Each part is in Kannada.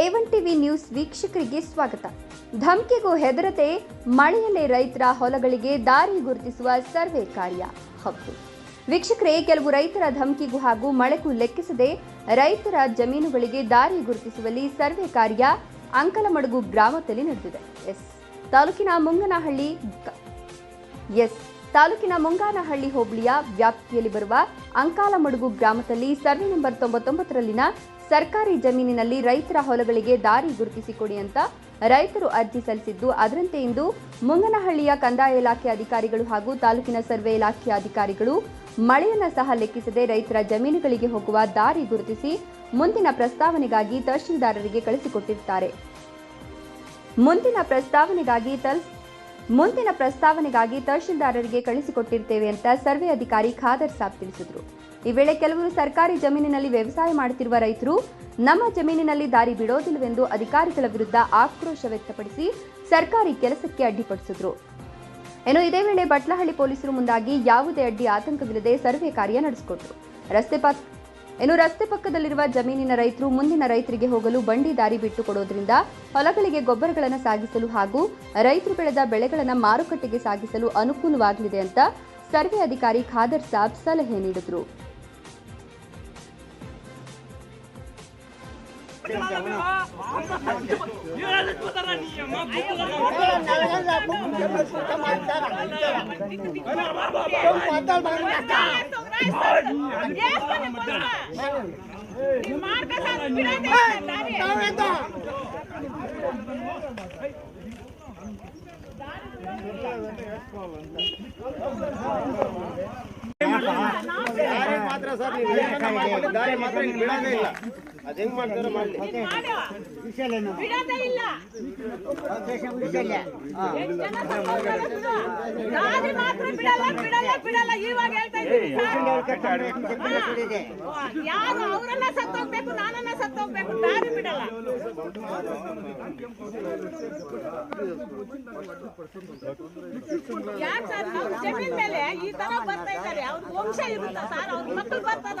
ಏವನ್ ಟಿವಿ ನ್ಯೂಸ್ ವೀಕ್ಷಕರಿಗೆ ಸ್ವಾಗತ. ಧಮ್ಕಿಗೂ ಹೆದರತೆ, ಮಳೆಯಲ್ಲೇ ರೈತರ ಹೊಲಗಳಿಗೆ ದಾರಿ ಗುರುತಿಸುವ ಸರ್ವೆ ಕಾರ್ಯ ಹಕ್ಕು ವೀಕ್ಷಕರೇ, ಕೆಲವು ರೈತರ ಧಮ್ಕಿಗೂ ಹಾಗೂ ಮಳೆಗೂ ಲೆಕ್ಕಿಸದೆ ರೈತರ ಜಮೀನುಗಳಿಗೆ ದಾರಿ ಗುರುತಿಸುವಲ್ಲಿ ಸರ್ವೆ ಕಾರ್ಯ ಅಂಕಲಮಡುಗು ಗ್ರಾಮದಲ್ಲಿ ನಡೆದಿದೆ. ಎಸ್. ತಾಲೂಕಿನ ಮುಂಗನಹಳ್ಳಿ ಎಸ್. ತಾಲೂಕಿನ ಮುಂಗಾನಹಳ್ಳಿ ಹೋಬಳಿಯ ವ್ಯಾಪ್ತಿಯಲ್ಲಿ ಬರುವ ಅಂಕಾಲಮಡುಗು ಗ್ರಾಮದಲ್ಲಿ ಸರ್ವೆ ನಂಬರ್ ತೊಂಬತ್ತೊಂಬತ್ತರಲ್ಲಿನ ಸರ್ಕಾರಿ ಜಮೀನಿನಲ್ಲಿ ರೈತರ ಹೊಲಗಳಿಗೆ ದಾರಿ ಗುರುತಿಸಿಕೊಡಿ ಅಂತ ರೈತರು ಅರ್ಜಿ ಸಲ್ಲಿಸಿದ್ದು, ಅದರಂತೆ ಇಂದು ಮುಂಗನಹಳ್ಳಿಯ ಕಂದಾಯ ಇಲಾಖೆ ಅಧಿಕಾರಿಗಳು ಹಾಗೂ ತಾಲೂಕಿನ ಸರ್ವೆ ಇಲಾಖೆಯ ಅಧಿಕಾರಿಗಳು ಮಳೆಯನ್ನು ಸಹ ಲೆಕ್ಕಿಸದೆ ರೈತರ ಜಮೀನುಗಳಿಗೆ ಹೋಗುವ ದಾರಿ ಗುರುತಿಸಿ ಮುಂದಿನ ಪ್ರಸ್ತಾವನೆಗಾಗಿ ತಹಶೀಲ್ದಾರರಿಗೆ ಕಳಿಸಿಕೊಟ್ಟಿರುತ್ತಾರೆ ಮುಂದಿನ ಪ್ರಸ್ತಾವನೆಗಾಗಿ ತಲ್ ಮುಂದಿನ ಪ್ರಸ್ತಾವನೆಗಾಗಿ ತಹಶೀಲ್ದಾರರಿಗೆ ಕಳಿಸಿಕೊಟ್ಟಿರ್ತೇವೆ ಅಂತ ಸರ್ವೆ ಅಧಿಕಾರಿ ಖಾದರ್ ಸಾಬ್ ತಿಳಿಸಿದರು. ಈ ವೇಳೆ ಕೆಲವರು ಸರ್ಕಾರಿ ಜಮೀನಿನಲ್ಲಿ ವ್ಯವಸಾಯ ಮಾಡುತ್ತಿರುವ ರೈತರು, ನಮ್ಮ ಜಮೀನಿನಲ್ಲಿ ದಾರಿ ಬಿಡೋದಿಲ್ಲವೆಂದು ಅಧಿಕಾರಿಗಳ ವಿರುದ್ಧ ಆಕ್ರೋಶ ವ್ಯಕ್ತಪಡಿಸಿ ಸರ್ಕಾರಿ ಕೆಲಸಕ್ಕೆ ಅಡ್ಡಿಪಡಿಸಿದ್ರು. ಇನ್ನು ಇದೇ ವೇಳೆ ಬಟ್ಲಹಳ್ಳಿ ಪೊಲೀಸರು ಮುಂದಾಗಿ ಯಾವುದೇ ಅಡ್ಡಿ ಆತಂಕವಿಲ್ಲದೆ ಸರ್ವೆ ಕಾರ್ಯ ನಡೆಸಿಕೊಟ್ರು. ರಸ್ತೆ ಇನ್ನು ರಸ್ತೆ ಪಕ್ಕದಲ್ಲಿರುವ ಜಮೀನಿನ ರೈತರು ಮುಂದಿನ ರೈತರಿಗೆ ಹೋಗಲು ಬಂಡಿ ದಾರಿ ಬಿಟ್ಟು ಕೊಡೋದ್ರಿಂದ ಹೊಲಗಳಿಗೆ ಗೊಬ್ಬರಗಳನ್ನು ಸಾಗಿಸಲು ಹಾಗೂ ರೈತರು ಬೆಳೆದ ಬೆಳೆಗಳನ್ನು ಮಾರುಕಟ್ಟೆಗೆ ಸಾಗಿಸಲು ಅನುಕೂಲವಾಗಲಿದೆ ಅಂತ ಸರ್ವೆ ಅಧಿಕಾರಿ ಖಾದರ್ ಸಾಬ್ ಸಲಹೆ ನೀಡಿದರು. ದಾರಿ ಮಾತ್ರ ಸರ್ ನೀವು ಏನಾರ ಮಾಡ್ಕೊಳ್ಳಿ, ದಾರಿ ಮಾತ್ರ ನೀವು ಬಿಡೋದೇ ಇಲ್ಲ ಅದ್ ಹೆಂಗ್ ಮಾಡ್ತಾರೋ ಮಾಡ್ಲಿ ಬಿಡೋದೇ ಇಲ್ಲ. ದಾರಿ ಮಾತ್ರ ಬಿಡಲ್ಲ ಬಿಡಲ್ಲ ಬಿಡಲ್ಲ. ಇವಾಗ ಹೇಳ್ತಾ ಯಾರು ಅವರನ್ನ ಸತ್ತೋಗ್ಬೇಕು ನಾನನ್ನ ಸತ್ತೋಗ್ಬೇಕು? ದಾರಿ ಬಿಡಲ್ಲ. ಸರ್? ಅವ್ರ ಜಮೀನ್ ಮೇಲೆ ಈ ತರ ಬರ್ತಾ ಇದ್ದಾರೆ. ಅವ್ರ ವಂಶ ಇರುತ್ತ ಸರ್? ಅವ್ರ ಮಕ್ಕಳು ಬರ್ತಾರ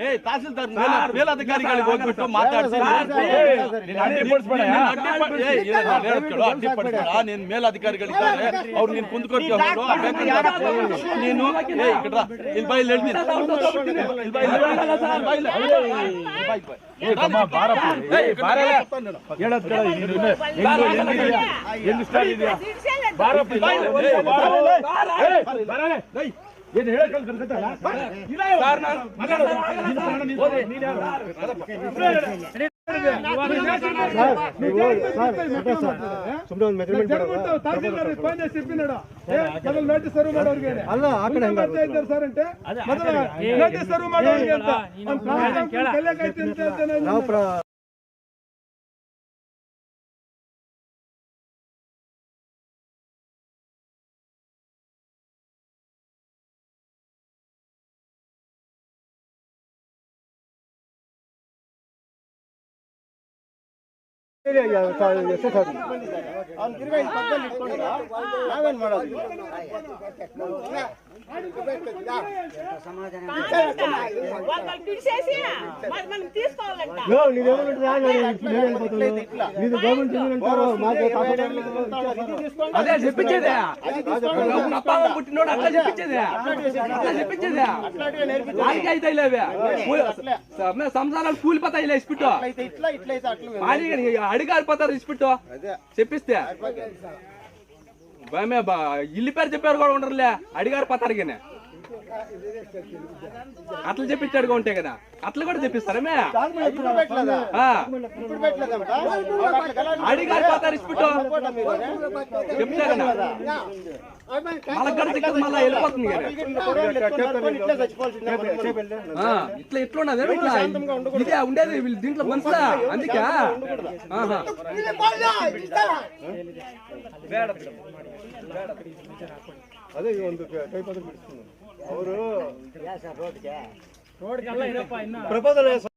ಏ ತಹಸೀಲ್ದಾರ್ ಮೇಲ ಮೇಲಧಿಕಾರಿಗಳಿಗೆ ಹೋಗ್ಬಿಟ್ಟು ಮಾತಾಡಿಸಿ ನೀನು ಮೇಲಧಿಕಾರಿಗಳಿದ್ದಾರೆ ಅವ್ರು ನೀನ್ ನೋಡು ನೀನು. ಇಲ್ಲಿ ಬಾ ಇಲ್ಲಿ ಹೇಳ್ತೀನಿ ಬಾರಪ್ಪ. ಏನ್ ಹೇಳಕ್ ಕಲ್ತ್ಕೊಂಡ್ಕತ್ತಲ್ಲ? ಇಲ್ಲ, ಸರ್, ನಾನು- ಹೋಗಿ, ನೀನ್ ಯಾರು? ಸುಮ್ಮನೆ ಒಂದು ಮೆಜರ್ಮೆಂಟ್ ಅಲ್ಲ ಆ ಕಡೆ ಮಾಡ್ತಾ ಇದ್ದಾರೆ ಸರ್ ಅಂತೆ ಮೊದಲ ನೋಟಿಸ್ ಸರ್ವ್ ಮಾಡೋರಿಗೆ ಅಂತ. ನಾವು ಅವ್ನ್ ತಿರ್ಗಾ ಪಕ್ಕದಲ್ಲಿ ಇಟ್ಕೊಂಡಿಲ್ಲ ನಾವೇನು ಮಾಡೋದು? అదే చెప్పించేదే అప్పమ్మ పుట్టినోడు అట్లా చెప్పించేదే అట్లా చెప్పించేదే వాళ్ళకి అయితే లేవే సంసారాలు కూలిపోతాయి ఇలా ఇచ్చిపెట్టు అడిగారిపోతారు ఇచ్చిపెట్టు చెప్పిస్తే ఇల్లు పేరు చెప్పారు కూడా ఉండరులే. అడిగారు పోతారు కానీ అట్లా చెప్పించాడుగా ఉంటే కదా. అట్లా కూడా తెప్పిస్తారా మే? ఇప్పుడు పెట్టలేదా ఆ, ఇప్పుడు పెట్టలేదంట అట్లా గలాటలు అడిగారు పోతారు ఇస్పిట్టు సపోర్టా మీరు చెప్తా కదా. వాళ్ళకి కూడా చిక్కదు మళ్ళీ వెళ్ళిపోతుంది కదా. ఇట్లా ఇట్లా ఉన్నది ఇట్లా. ఇదే ఉండేది వీళ్ళు దీంట్లో మనుషులా అందుకే. ಅದೇ ಈ ಒಂದು ಕೈ ಪತ್ರ ಬಿಡಿಸ್ತೀನಿ. ಅವರು ಪ್ರಪೋಸಲ್